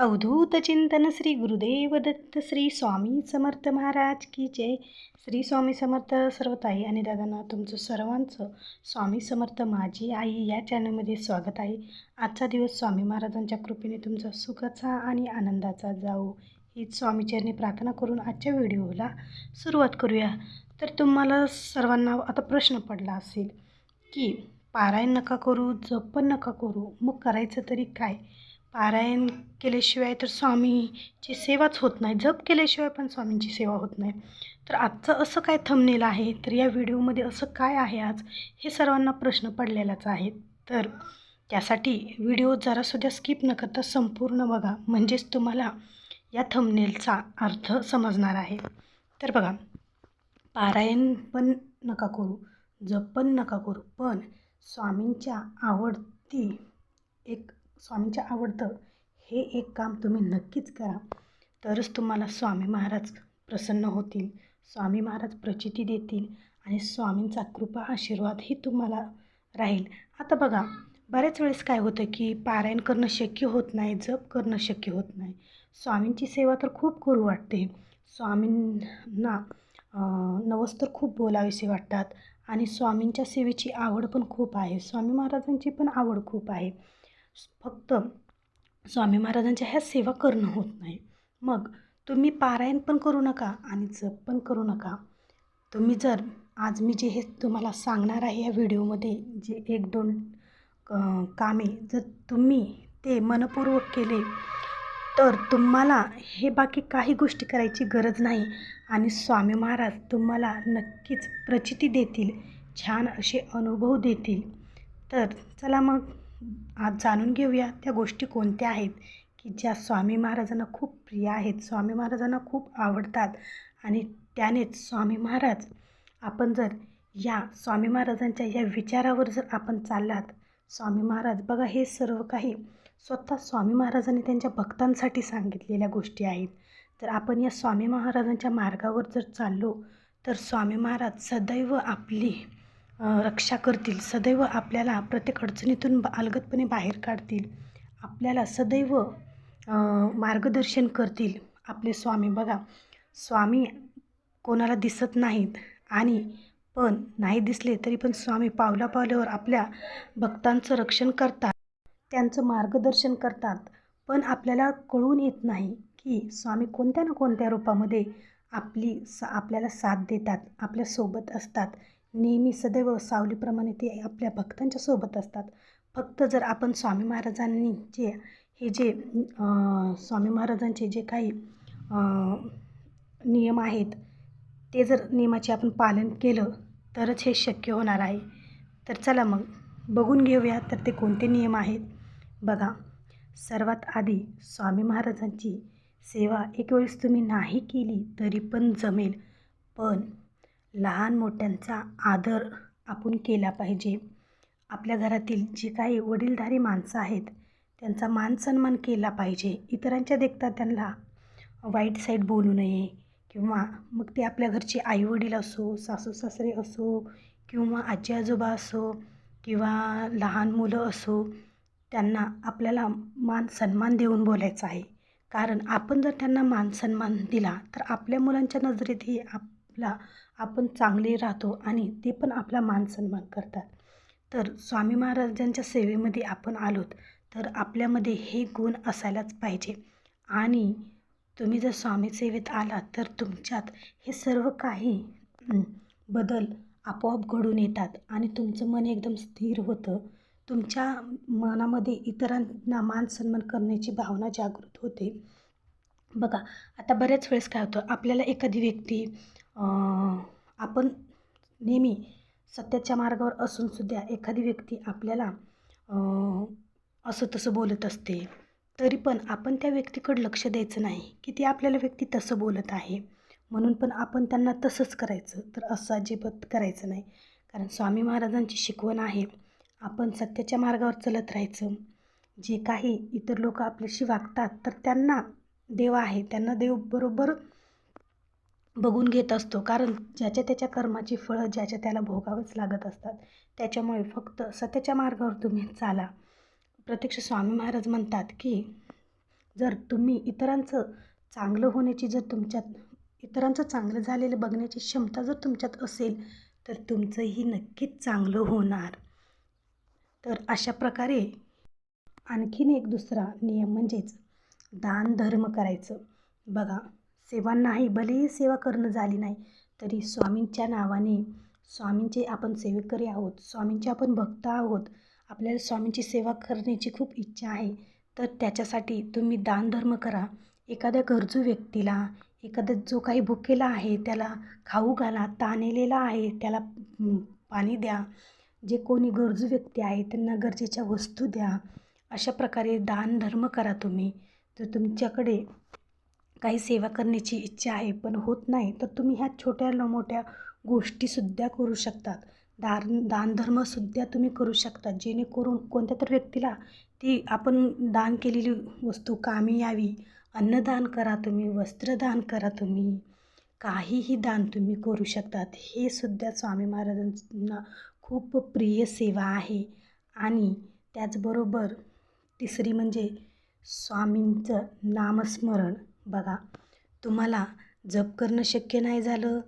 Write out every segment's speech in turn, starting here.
अवधूत चिंतन श्री गुरुदेव दत्त श्री स्वामी समर्थ महाराज की जय. श्री स्वामी समर्थ सर्व ताई आणि दादांना तुमचं सर्वांचं स्वामी समर्थ माझी आई या चॅनलमध्ये स्वागत आहे. आजचा दिवस स्वामी महाराजांच्या कृपेने तुमचा सुखाचा आणि आनंदाचा जाऊ हीच स्वामीचरणी प्रार्थना करून आजच्या व्हिडिओला सुरुवात करूया. तर तुम्हाला सर्वांना आता प्रश्न पडला असेल की पारायण नका करू जप पण नका करू मग करायचं तरी काय? पारायण केल्याशिवाय तर स्वामीची सेवाच होत नाही. जप केल्याशिवाय पण स्वामींची सेवा होत नाही. तर आजचं असं काय थंबनेल आहे? तर या व्हिडिओमध्ये असं काय आहे आज? हे सर्वांना प्रश्न पडलेलाच आहे तर त्यासाठी व्हिडिओ जरासुद्धा स्किप न करता संपूर्ण बघा. म्हणजेच तुम्हाला या थंबनेलचा अर्थ समजणार आहे. तर बघा पारायण पण नका करू जप पण नका करू पण स्वामींच्या आवडती एक स्वामींच्या आवडतं हे एक काम तुम्ही नक्कीच करा. तरच तुम्हाला स्वामी महाराज प्रसन्न होतील स्वामी महाराज प्रचिती देतील आणि स्वामींचा कृपा आशीर्वादही तुम्हाला राहील. आता बघा बऱ्याच वेळेस काय होतं की पारायण करणं शक्य होत नाही जप करणं शक्य होत नाही. स्वामींची सेवा तर खूप करू वाटते. स्वामींना नवस तर खूप बोलावेसे वाटतात आणि स्वामींच्या सेवेची आवड पण खूप आहे. स्वामी महाराजांची पण आवड खूप आहे. फक्त स्वामी महाराजांच्या ह्या सेवा करणं होत नाही. मग तुम्ही पारायण पण करू नका आणि जप पण करू नका. तुम्ही जर आज मी जे हे तुम्हाला सांगणार आहे या व्हिडिओमध्ये जे एक दोन कामे जर तुम्ही ते मनपूर्वक केले तर तुम्हाला हे बाकी काही गोष्टी करायची गरज नाही आणि स्वामी महाराज तुम्हाला नक्कीच प्रचिती देतील छान असे अनुभव देतील. तर चला मग. आज जाणून घेऊया त्या गोष्टी कोणत्या आहेत की ज्या स्वामी महाराजांना खूप प्रिय आहेत स्वामी महाराजांना खूप आवडतात आणि त्यानेच स्वामी महाराज आपण जर या स्वामी महाराजांच्या या विचारावर जर आपण चाललात स्वामी महाराज बघा हे सर्व काही स्वतः स्वामी महाराजांनी त्यांच्या भक्तांसाठी सांगितलेल्या गोष्टी आहेत. तर आपण या स्वामी महाराजांच्या मार्गावर जर चाललो तर स्वामी महाराज सदैव आपली रक्षा करतील. सदैव आपल्याला प्रत्येक अडचणीतून अलगदपणे बाहेर काढतील. आपल्याला सदैव मार्गदर्शन करतील आपले स्वामी. बघा स्वामी कोणाला दिसत नाहीत आणि पण नाही दिसले तरी पण स्वामी पावला पावल्यावर आपल्या भक्तांचं रक्षण करतात. त्यांचं मार्गदर्शन करतात. पण आपल्याला कळून येत नाही की स्वामी कोणत्या ना कोणत्या रूपामध्ये आपली सा आपल्याला साथ देतात आपल्यासोबत असतात. नेहमी सदैव सावलीप्रमाणे ते आपल्या भक्तांच्या सोबत असतात. फक्त जर आपण स्वामी महाराजांनी जे हे जे स्वामी महाराजांचे जे काही नियम आहेत ते जर नियमाचे आपण पालन केलं तरच हे शक्य होणार आहे. तर चला मग बघून घेऊया तर ते कोणते नियम आहेत. बघा सर्वात आधी स्वामी महाराजांची सेवा एक वेळेस तुम्ही नाही केली तरी पण जमेल. पण लहान मोठ्यांचा आदर आपण केला पाहिजे. आपल्या घरातील जे काही वडीलधारी माणसं आहेत त्यांचा मान सन्मान केला पाहिजे. इतरांच्या देखता त्यांना वाईट साईड बोलू नये किंवा मग ते आपल्या घरचे आईवडील असो सासू सासरे असो किंवा आजी आजोबा असो किंवा लहान मुलं असो त्यांना आपल्याला मान सन्मान देऊन बोलायचं आहे. कारण आपण जर त्यांना मान सन्मान दिला तर आपल्या मुलांच्या नजरेतही आप आपला आपण चांगले राहतो आणि ते पण आपला मान सन्मान करतात. तर स्वामी महाराजांच्या सेवेमध्ये आपण आलोत तर आपल्यामध्ये हे गुण असायलाच पाहिजे. आणि तुम्ही जर स्वामी सेवेत आलात तर तुमच्यात हे सर्व काही बदल आपोआप घडून येतात आणि तुमचं मन एकदम स्थिर होतं. तुमच्या मनामध्ये इतरांना मान सन्मान करण्याची भावना जागृत होते. बघा आता बऱ्याच वेळेस काय होतं आपल्याला एखादी व्यक्ती आपण नेहमी सत्याच्या मार्गावर असूनसुद्धा एखादी व्यक्ती आपल्याला असं तसं बोलत असते तरी पण आपण त्या व्यक्तीकडं लक्ष द्यायचं नाही की ती आपल्याला व्यक्ती तसं बोलत आहे. म्हणून पण आपण त्यांना तसंच करायचं तर असं अजिबात करायचं नाही. कारण स्वामी महाराजांची शिकवण आहे आपण सत्याच्या मार्गावर चलत राहायचं. जे काही इतर लोक आपल्याशी वागतात तर त्यांना देव आहे त्यांना देव बरोबर बघून घेत असतो. कारण ज्याच्या त्याच्या कर्माची फळं ज्याच्या त्याला भोगावंच लागत असतात. त्याच्यामुळे फक्त सत्याच्या मार्गावर तुम्ही चाला. प्रत्यक्ष स्वामी महाराज म्हणतात की जर तुम्ही इतरांचं चांगलं होण्याची जर तुमच्यात इतरांचं चांगलं झालेलं बघण्याची क्षमता जर तुमच्यात असेल तर तुमचंही नक्कीच चांगलं होणार. तर अशा प्रकारे आणखीन एक दुसरा नियम म्हणजेच दान धर्म करायचं. बघा सेवा नाही भलेही सेवा करणं झाली नाही तरी स्वामींच्या नावाने स्वामींचे आपण सेवेकरी आहोत स्वामींचे आपण भक्त आहोत आपल्याला स्वामींची सेवा करण्याची खूप इच्छा आहे. तर त्याच्यासाठी तुम्ही दानधर्म करा. एखाद्या गरजू व्यक्तीला एखादा जो काही भुकेला आहे त्याला खाऊ घाला ताणलेला आहे त्याला पाणी द्या. जे कोणी गरजू व्यक्ती आहे त्यांना गरजेच्या वस्तू द्या. अशा प्रकारे दानधर्म करा तुम्ही. जर तुमच्याकडे काही सेवा करण्याची इच्छा आहे पण होत नाही तर तुम्ही ह्या छोट्या न मोठ्या गोष्टीसुद्धा करू शकतात. दान दानधर्मसुद्धा तुम्ही करू शकता जेणेकरून कोणत्या तर व्यक्तीला ती आपण दान केलेली वस्तू कामी यावी. अन्नदान करा तुम्ही वस्त्रदान करा तुम्ही. काहीही दान तुम्ही करू शकतात. हे सुद्धा स्वामी महाराजांना खूप प्रिय सेवा आहे. आणि त्याचबरोबर तिसरी म्हणजे स्वामींचं नामस्मरण. बघा तुम्हाला जप करणं शक्य नाही झालं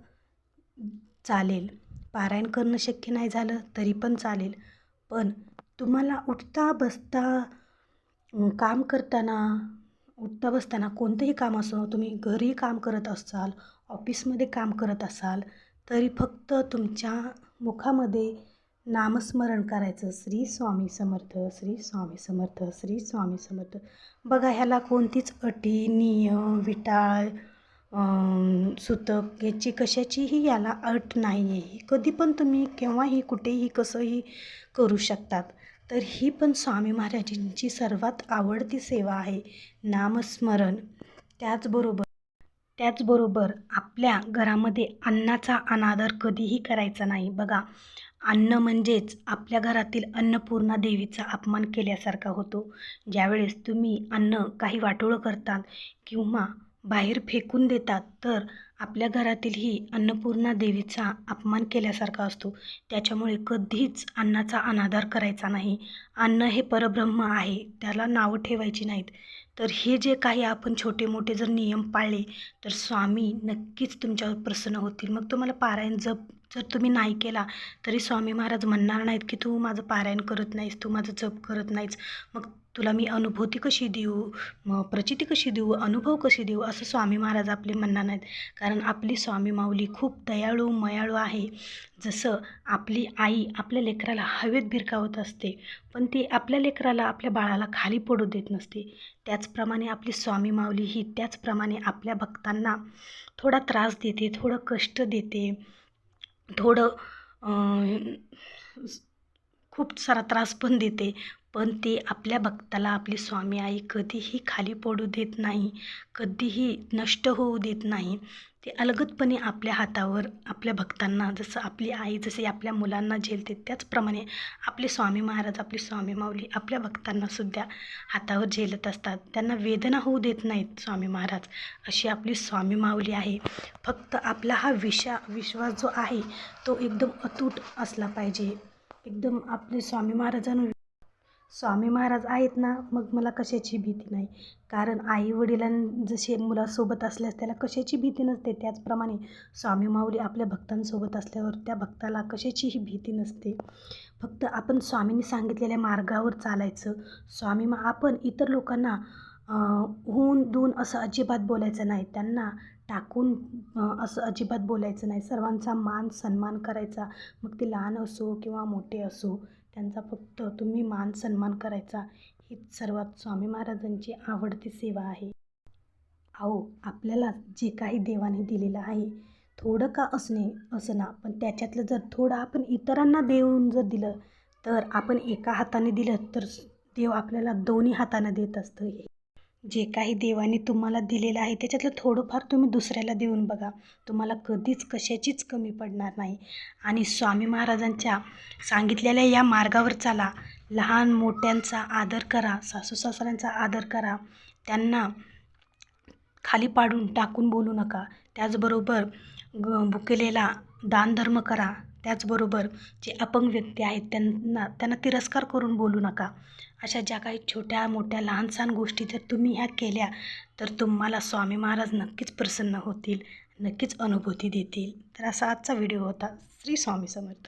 चालेल. पारायण करणं शक्य नाही झालं तरी पण चालेल. पण तुम्हाला उठता बसता काम करताना उठता बसताना कोणतंही काम असो तुम्ही घरी काम करत असाल ऑफिसमध्ये काम करत असाल तरी फक्त तुमच्या मुखामध्ये नामस्मरण करायचं. श्री स्वामी समर्थ श्री स्वामी समर्थ श्री स्वामी समर्थ. बघा ह्याला कोणतीच अटी नियम विटाळ सुतक याची कशाचीही याला अट नाही आहे कधी पण तुम्ही केव्हाही कुठेही कसंही करू शकतात. तर ही पण स्वामी महाराजांची सर्वात आवडती सेवा आहे नामस्मरण. त्याचबरोबर त्याचबरोबर आपल्या घरामध्ये अन्नाचा अनादर कधीही करायचा नाही. बघा अन्न म्हणजेच आपल्या घरातील अन्नपूर्णा देवीचा अपमान केल्यासारखा होतो. ज्यावेळेस तुम्ही अन्न काही वाटोळं करतात किंवा बाहेर फेकून देतात तर आपल्या घरातील ही अन्नपूर्णा देवीचा अपमान केल्यासारखा असतो. त्याच्यामुळे कधीच अन्नाचा अनादर करायचा नाही. अन्न हे परब्रह्म आहे त्याला नावं ठेवायची नाहीत. तर हे जे काही आपण छोटे मोठे जर नियम पाळले तर स्वामी नक्कीच तुमच्यावर प्रसन्न होतील. मग तुम्हाला पारायण जप जर तुम्ही नाही केला तरी स्वामी महाराज म्हणणार नाहीत की तू माझं पारायण करत नाहीस तू माझं जप करत नाहीस. मग तुला मी अनुभूती कशी देऊ मग प्रचिती कशी देऊ अनुभव कशी देऊ असं स्वामी महाराज आपले म्हणणार नाहीत. कारण आपली स्वामी माऊली खूप दयाळू मयाळू आहे. जसं आपली आई आपल्या लेकराला हवेत भिरकावत असते पण ती आपल्या लेकराला आपल्या बाळाला खाली पडू देत नसते. त्याचप्रमाणे आपली स्वामी माऊली ही त्याचप्रमाणे आपल्या भक्तांना थोडा त्रास देते थोडं कष्ट देते. थोडं खूप सारा त्रास पण देते. पण ते आपल्या भक्ताला आपली स्वामी आई कधीही खाली पडू देत नाही कधीही नष्ट होऊ देत नाही. ते अलगदपणे आपल्या हातावर आपल्या भक्तांना जसं आपली आई जसे आपल्या मुलांना झेलते त्याचप्रमाणे आपले स्वामी महाराज आपली स्वामी माऊली आपल्या भक्तांना सुद्धा हातावर झेलत असतात. त्यांना वेदना होऊ देत नाहीत स्वामी महाराज अशी आपली स्वामी माऊली आहे. फक्त आपला हा विशा विश्वास जो आहे तो एकदम अतूट असला पाहिजे. एकदम आपले स्वामी महाराजांना स्वामी महाराज आहेत ना मग मला कशाची भीती नाही. कारण आई वडिलां जसे मुलासोबत असल्यास त्याला कशाची भीती नसते? त्याचप्रमाणे स्वामी माऊली आपल्या भक्तांसोबत असल्यावर त्या भक्ताला कशाचीही भीती नसते. फक्त आपण स्वामींनी सांगितलेल्या मार्गावर चालायचं. स्वामी मा आपण इतर लोकांना होऊन देऊन असं अजिबात बोलायचं नाही. त्यांना टाकून असं अजिबात बोलायचं नाही. सर्वांचा मान सन्मान करायचा. मग ते लहान असो किंवा मोठे असो त्यांचा फक्त तुम्ही मान सन्मान करायचा हीच सर्वात स्वामी महाराजांची आवडती सेवा आहे. अहो आपल्याला जे काही देवाने दिलेलं आहे थोडं का असणे असं ना पण त्याच्यातलं जर थोडं आपण इतरांना देऊन जर दिलं तर आपण एका हाताने दिलं तर देव आपल्याला दोन्ही हाताने देत असतं जे काही देवाने तुम्हाला दिलेलं आहे त्याच्यातलं थोडंफार तुम्ही दुसऱ्याला देऊन बघा. तुम्हाला कधीच कशाचीच कमी पडणार नाही. आणि स्वामी महाराजांच्या सांगितलेल्या या मार्गावर चाला. लहान मोठ्यांचा आदर करा सासू सासऱ्यांचा आदर करा. त्यांना खाली पाडून टाकून बोलू नका. त्याचबरोबर ग भुकेलेला दानधर्म करा. त्याचबरोबर जे अपंग व्यक्ती आहेत त्यांना त्यांना तिरस्कार करून बोलू नका. अशा ज्या काही छोट्या मोठ्या लहानसहान गोष्टी जर तुम्ही ह्या केल्या तर तुम्हाला स्वामी महाराज नक्कीच प्रसन्न होतील नक्कीच अनुभूती देतील. तर असा आजचा व्हिडिओ होता. श्री स्वामी समर्थ.